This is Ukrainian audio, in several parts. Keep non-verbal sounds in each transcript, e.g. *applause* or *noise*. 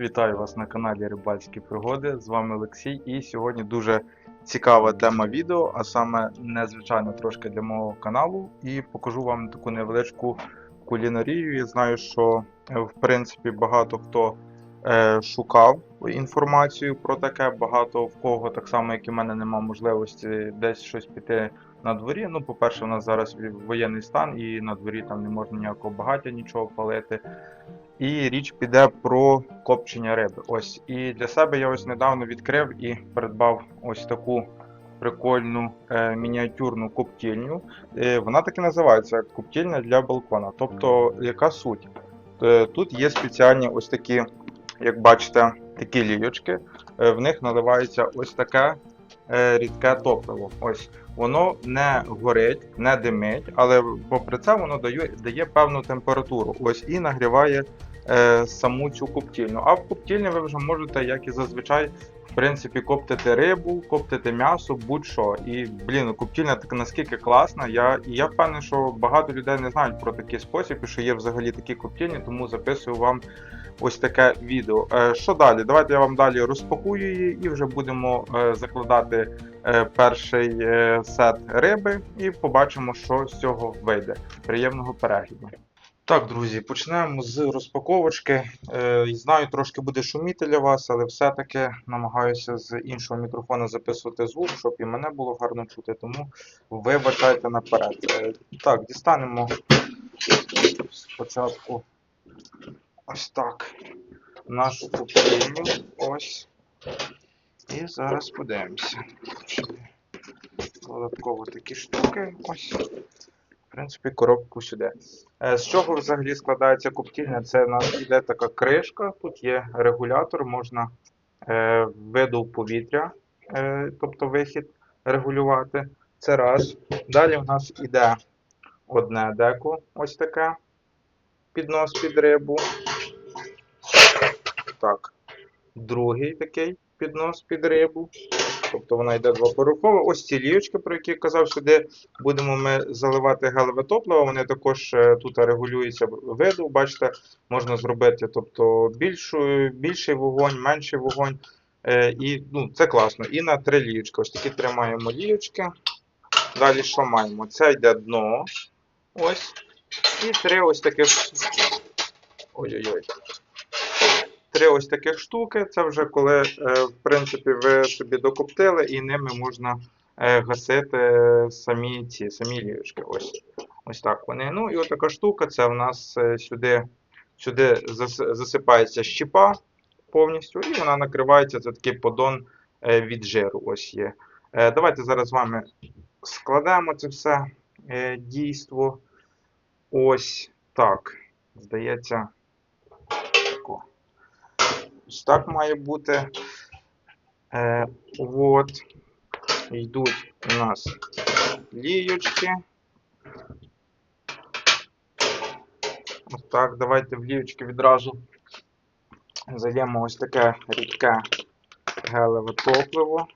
Вітаю вас на каналі Рибальські Пригоди. З вами Олексій. І сьогодні дуже цікава тема відео, а саме незвичайно трошки для мого каналу. І покажу вам таку невеличку кулінарію. Я знаю, що е, в принципі багато хто е, шукав інформацію про таке. Багато в кого, так само як і в мене, немає можливості десь щось піти на дворі. Ну, по-перше, у нас зараз воєнний стан, і на дворі там не можна ніякого багаття нічого палити. І річ піде про копчення риби. Ось. І для себе я ось недавно відкрив і придбав ось таку прикольну е, мініатюрну коптільню. Е, вона так і називається коптільня для балкона. Тобто, яка суть? Е, тут є спеціальні ось такі, як бачите, такі лійочки. Е, в них наливається ось таке е, рідке топливо. Ось. Воно не горить, не димить, але попри це воно дає, дає певну температуру. Ось і нагріває саму цю коптільню. А в коптільні ви вже можете, як і зазвичай, в принципі, коптити рибу, коптити м'ясо, будь-що. І блін, коптільня така наскільки класна. Я, я впевнений, що багато людей не знають про такий спосіб і що є взагалі такі коптільні, тому записую вам ось таке відео. Е, що далі? Давайте я вам далі розпакую її і вже будемо е, закладати е, перший е, сет риби і побачимо, що з цього вийде. Приємного перегляду. Так, друзі, почнемо з розпаковочки. Е, знаю, трошки буде шуміти для вас, але все-таки намагаюся з іншого мікрофона записувати звук, щоб і мене було гарно чути, тому вибачайте наперед. Е, так, дістанемо спочатку ось так нашу купівлю. Ось. І зараз подивимося. Додатково такі штуки. Ось. Принципі, коробку сюди. Е, З чого взагалі складається коптільня? Це у нас йде така кришка, тут є регулятор, можна е, видув повітря, е, тобто вихід регулювати. Це раз. Далі в нас йде одне деко, ось таке. Піднос під рибу. Так. Другий такий піднос під рибу. Тобто вона йде двопорухова. Ось ці ліючки, про які я казав, сюди будемо ми заливати гелеве топливо. Вони також е, тут регулюються виду. Бачите, можна зробити тобто, більшу, більший вогонь, менший вогонь. Е, І ну, це класно. І на три ліючки. Ось такі тримаємо ліючки. Далі що маємо? Це йде дно. Ось. І три ось таких. Ой-ой-ой. Три ось таких штуки. Це вже коли, е, в принципі, ви собі докоптили, і ними можна е, гасити самі ці самі ліючки. Ось ось так вони. Ну і от така штука. Це в нас е, сюди, сюди засипається щіпа повністю, і вона накривається. Це такий подон від жиру. Ось є. Давайте зараз з вами складемо це все дійство. Ось так. Здається. Ось так має бути. Е, от. Йдуть у нас ліючки. Ось так, давайте в ліючки відразу зайдемо ось таке рідке гелеве топливо.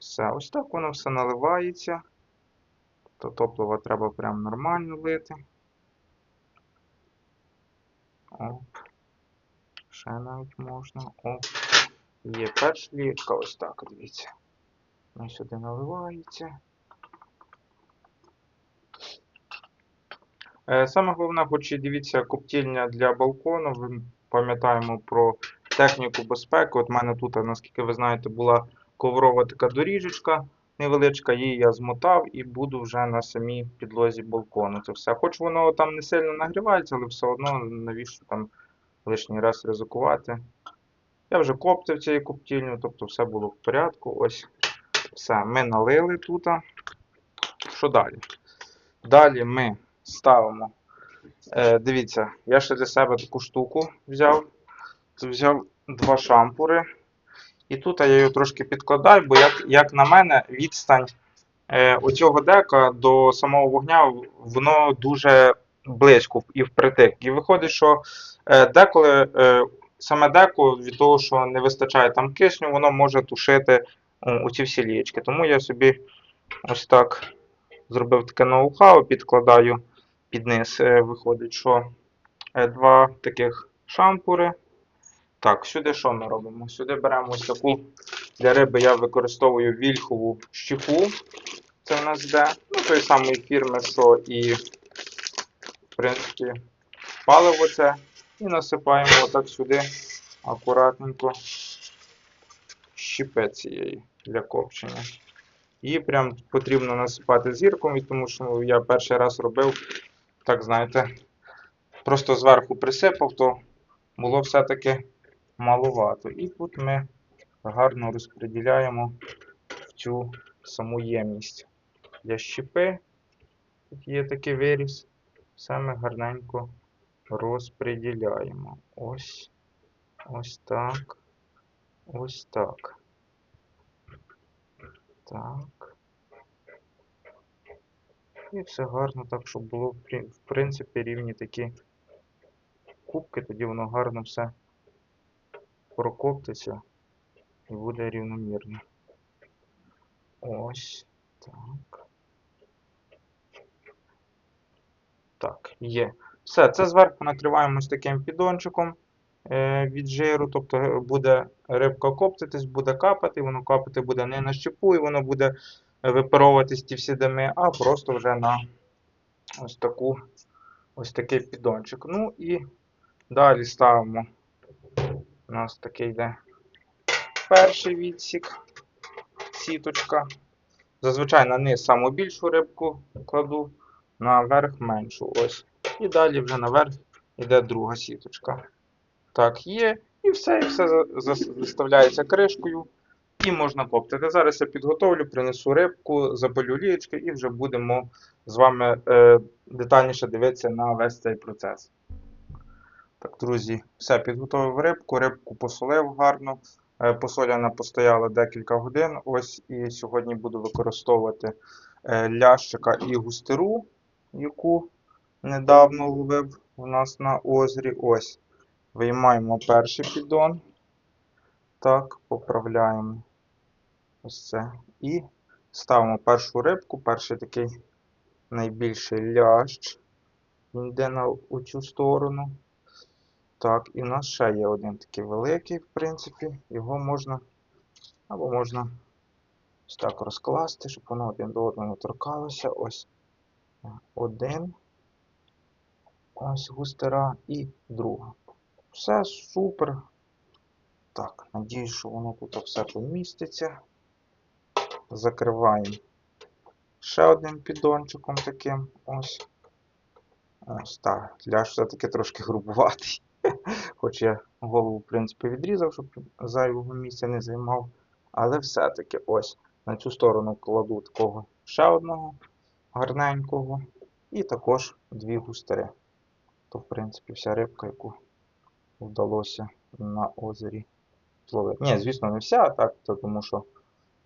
Все, ось так воно все наливається. То топливо треба прям нормально лити. Оп. Ще навіть можна. Оп. Є перша ліка, ось так, дивіться. Воно сюди наливається. Е, Саме головне, хоч і дивіться, коптільня для балкону. Ви пам'ятаємо про техніку безпеки. От в мене тут, наскільки ви знаєте, була коврова така доріжечка невеличка, її я змотав і буду вже на самій підлозі балкону. Це все. Хоч воно там не сильно нагрівається, але все одно навіщо там лишній раз ризикувати. Я вже коптив цією коптільню, тобто все було в порядку. Ось все, ми налили тут. Що далі? Далі ми ставимо. Е, дивіться, я ще для себе таку штуку взяв. Взяв два шампури. І тут я його трошки підкладаю, бо, як, як на мене, відстань е, оцього дека до самого вогня воно дуже близько і впритик. І виходить, що е, деколи е, саме деко від того, що не вистачає там кисню, воно може тушити оці всі лієчки. Тому я собі ось так зробив таке ноу-хау, підкладаю під низ. Е, Виходить, що е, два таких шампури. Так, сюди що ми робимо? Сюди беремо ось таку для риби я використовую вільхову щіху. Це в нас де. Ну, тої самої фірми, що і, в принципі, паливо це. І насипаємо отак сюди акуратненько щіпи цієї для копчення. Її прям потрібно насипати зірком, тому що я перший раз робив, так знаєте, просто зверху присипав, то було все-таки маловато. І тут ми гарно розподіляємо цю саму ємність для щепи. Тут є такий виріз. Все ми гарненько розподіляємо. Ось. Ось так. Ось так. Так. І все гарно так, щоб було в принципі рівні такі кубки, тоді воно гарно все прокоптиться і буде рівномірно. Ось так. Так, є. Все, це зверху накриваємо ось таким піддончиком е, від жиру, тобто буде рибка коптитись, буде капати, воно капати буде не на щепу, і воно буде випаровуватись ті всі дими, а просто вже на ось таку ось такий піддончик. Ну і далі ставимо. У нас такий йде перший відсік, сіточка. Зазвичай на низ саму більшу рибку кладу, наверх меншу. Ось. І далі вже наверх йде друга сіточка. Так, є. І все, і все за- за- заставляється кришкою. І можна коптити. Зараз я підготовлю, принесу рибку, запалю лієчки і вже будемо з вами е, детальніше дивитися на весь цей процес. Так, друзі, все, підготовив рибку, рибку посолив гарно. Е, Посоляна постояла декілька годин. Ось і сьогодні буду використовувати е, лящика і густеру, яку недавно ловив у нас на озері. Ось. Виймаємо перший піддон. Так, поправляємо ось це. І ставимо першу рибку, перший такий найбільший лящ. Він йде на цю сторону. Так, і в нас ще є один такий великий, в принципі. Його можна або можна ось так розкласти, щоб воно один до одного не торкалося. Ось один. Ось густера і друга. Все супер. Так, надіюсь, що воно тут все поміститься. Закриваємо ще одним піддончиком таким. Ось. Ось так. Ляж все-таки трошки грубуватий. *laughs* Хоч я голову, в принципі, відрізав, щоб зайвого місця не займав. Але все-таки ось на цю сторону кладу такого ще одного гарненького. І також дві густери. То, в принципі, вся рибка, яку вдалося на озері зловити. Ні, звісно, не вся, так, то тому що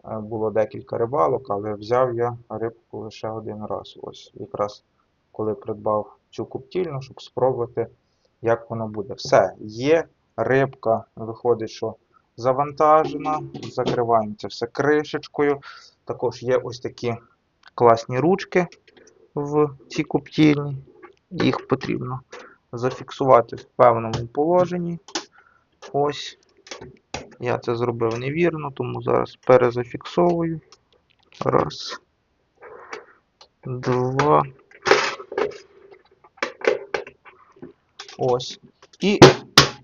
е, було декілька рибалок, але взяв я рибку лише один раз. Ось якраз коли придбав цю коптільну, щоб спробувати, як воно буде. Все, є рибка, виходить, що завантажена. Закриваємо це все кришечкою. Також є ось такі класні ручки в цій коптільні. Їх потрібно зафіксувати в певному положенні. Ось. Я це зробив невірно, тому зараз перезафіксовую. Раз. Два. Ось. І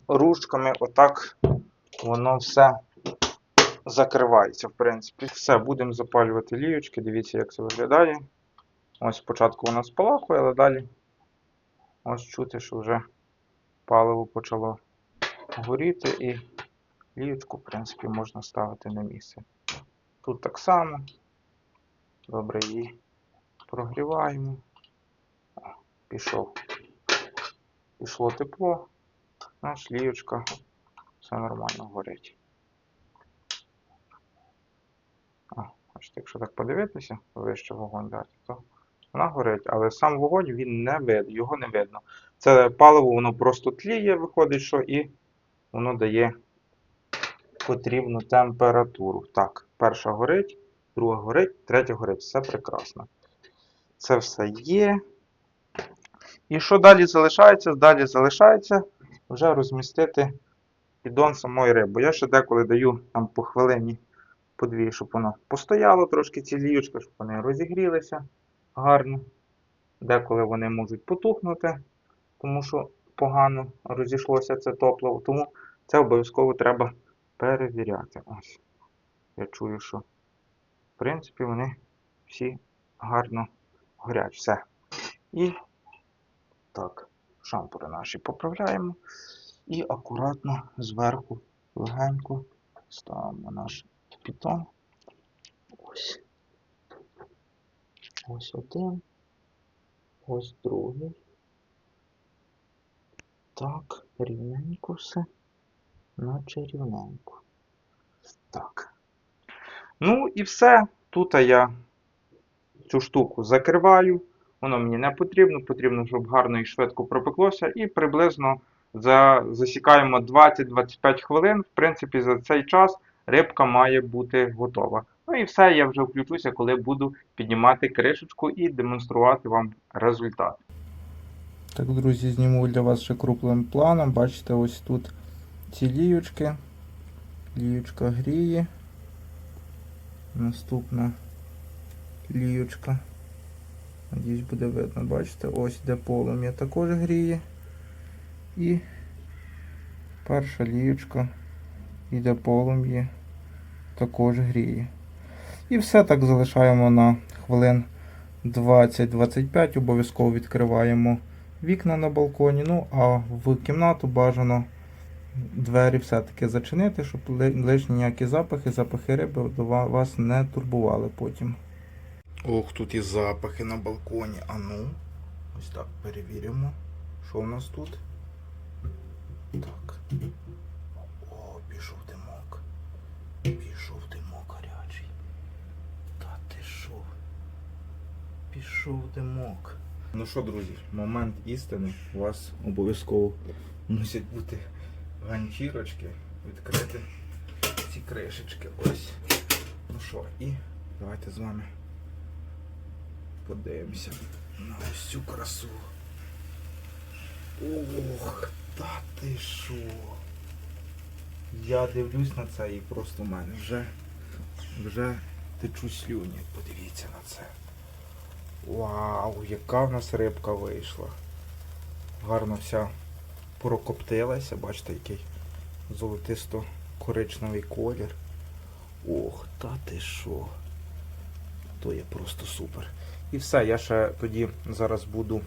ручками отак воно все закривається, в принципі. Все, будемо запалювати ліючки. Дивіться, як це виглядає. Ось спочатку воно спалахує, але далі ось чути, що вже паливо почало горіти і ліючку, в принципі, можна ставити на місце. Тут так само. Добре, її прогріваємо. Пішов. Пішло тепло. Наш ліючка. Все нормально горить. А, бачите, якщо так подивитися, вище вогонь дати, то вона горить, але сам вогонь він не вид, його не видно. Це паливо, воно просто тліє, виходить, що і воно дає потрібну температуру. Так, перша горить, друга горить, третя горить. Все прекрасно. Це все є. І що далі залишається? Далі залишається вже розмістити піддон самої риби. Я ще деколи даю там по хвилині по дві, щоб воно постояло трошки ці ліючки, щоб вони розігрілися гарно. Деколи вони можуть потухнути, тому що погано розійшлося це топливо. Тому це обов'язково треба перевіряти. Ось. Я чую, що в принципі вони всі гарно горять. Все. І так, шампури наші поправляємо. І акуратно зверху легенько ставимо наш піддон. Ось. Ось один. Ось другий. Так, рівненько все. Наче рівненько. Так. Ну і все. Тут я цю штуку закриваю. Воно мені не потрібно. Потрібно, щоб гарно і швидко пропеклося. І приблизно за, засікаємо 20-25 хвилин. В принципі, за цей час рибка має бути готова. Ну і все, я вже включуся, коли буду піднімати кришечку і демонструвати вам результат. Так, друзі, зніму для вас ще крупним планом. Бачите, ось тут ці ліючки. Ліючка гріє. Наступна ліючка. Надіюсь, буде видно, бачите, ось де полум'я також гріє. І перша ліючка, іде полум'я, також гріє. І все так залишаємо на хвилин 20-25. Обов'язково відкриваємо вікна на балконі. Ну, а в кімнату бажано двері все-таки зачинити, щоб ли- лишні ніякі запахи, запахи риби до вас не турбували потім. Ох, тут і запахи на балконі. А ну, ось так перевіримо. Що у нас тут? Так. О, пішов димок. Пішов димок гарячий. Та ти що? Пішов димок. Ну що, друзі, момент істини. У вас обов'язково мусять бути ганчірочки. Відкрити ці кришечки. Ось. Ну що, і давайте з вами подивимося на ось красу. Ох, та ти що? Я дивлюсь на це і просто в мене вже, вже течу слюні. Подивіться на це. Вау, яка в нас рибка вийшла. Гарно вся прокоптилася, бачите, який золотисто-коричневий колір. Ох, та ти що? То є просто супер. І все, я ще тоді зараз буду,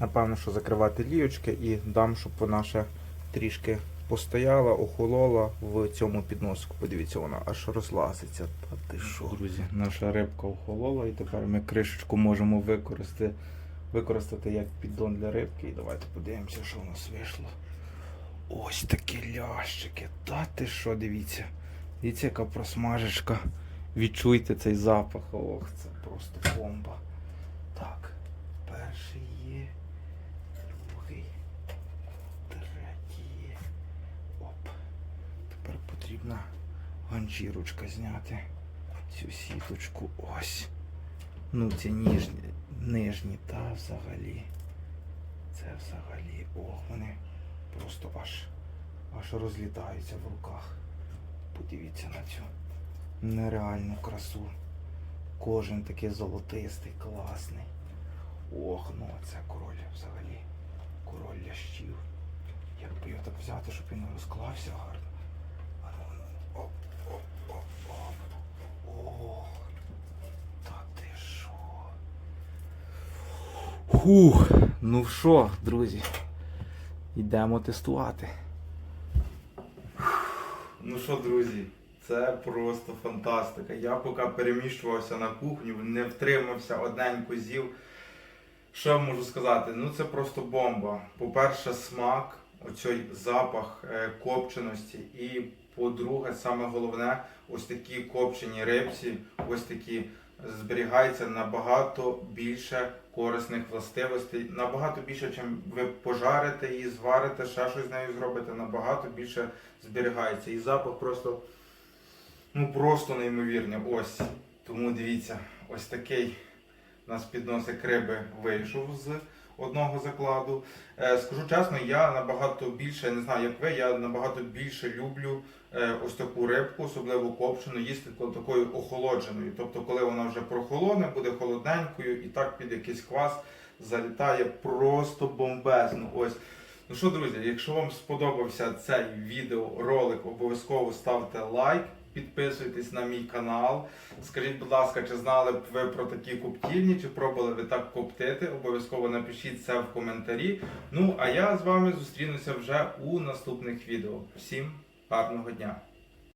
напевно, що закривати ліючки і дам, щоб вона ще трішки постояла, охолола в цьому підноску. Подивіться, вона аж розлазиться. Та ти що? Друзі, наша рибка охолола і тепер ми кришечку можемо використати, використати як піддон для рибки. І давайте подивимося, що у нас вийшло. Ось такі лящики. Та ти що, дивіться. Дивіться, яка просмажечка. Відчуйте цей запах. Ох, це просто бомба. Так, перший є, другий, третій є. Оп. Тепер потрібна ганчірочка зняти. Цю сіточку. Ось. Ну, ці ніжні, нижні, та взагалі. Це взагалі. Ох, вони просто аж, аж розлітаються в руках. Подивіться на цю нереальну красу. Кожен такий золотистий, класний. Ох, ну це король взагалі. Король лящів. Як би його так взяти, щоб він розклався гарно. Оп, оп, оп. Ох. Та ти що? Хух. Ну що, друзі? Йдемо тестувати. Ну що, друзі, це просто фантастика. Я поки переміщувався на кухню, не втримався, одненько з'їв. Що я можу сказати? Ну це просто бомба. По-перше, смак, оцей запах е, копченості. І по-друге, саме головне, ось такі копчені рибці, ось такі зберігається набагато більше корисних властивостей, набагато більше, чим ви пожарите її, зварите, ще щось з нею зробите, набагато більше зберігається. І запах просто, ну просто неймовірний. Ось. Тому дивіться, ось такий У нас підносик риби вийшов з одного закладу. Е, Скажу чесно, я набагато більше, не знаю, як ви, я набагато більше люблю е, ось таку рибку, особливо копчену, їсти такою охолодженою. Тобто, коли вона вже прохолоне, буде холодненькою і так під якийсь квас залітає просто бомбезно. Ось. Ну що, друзі, якщо вам сподобався цей відеоролик, обов'язково ставте лайк, підписуйтесь на мій канал. Скажіть, будь ласка, чи знали б ви про такі коптільні, чи пробували ви так коптити? Обов'язково напишіть це в коментарі. Ну а я з вами зустрінуся вже у наступних відео. Всім гарного дня!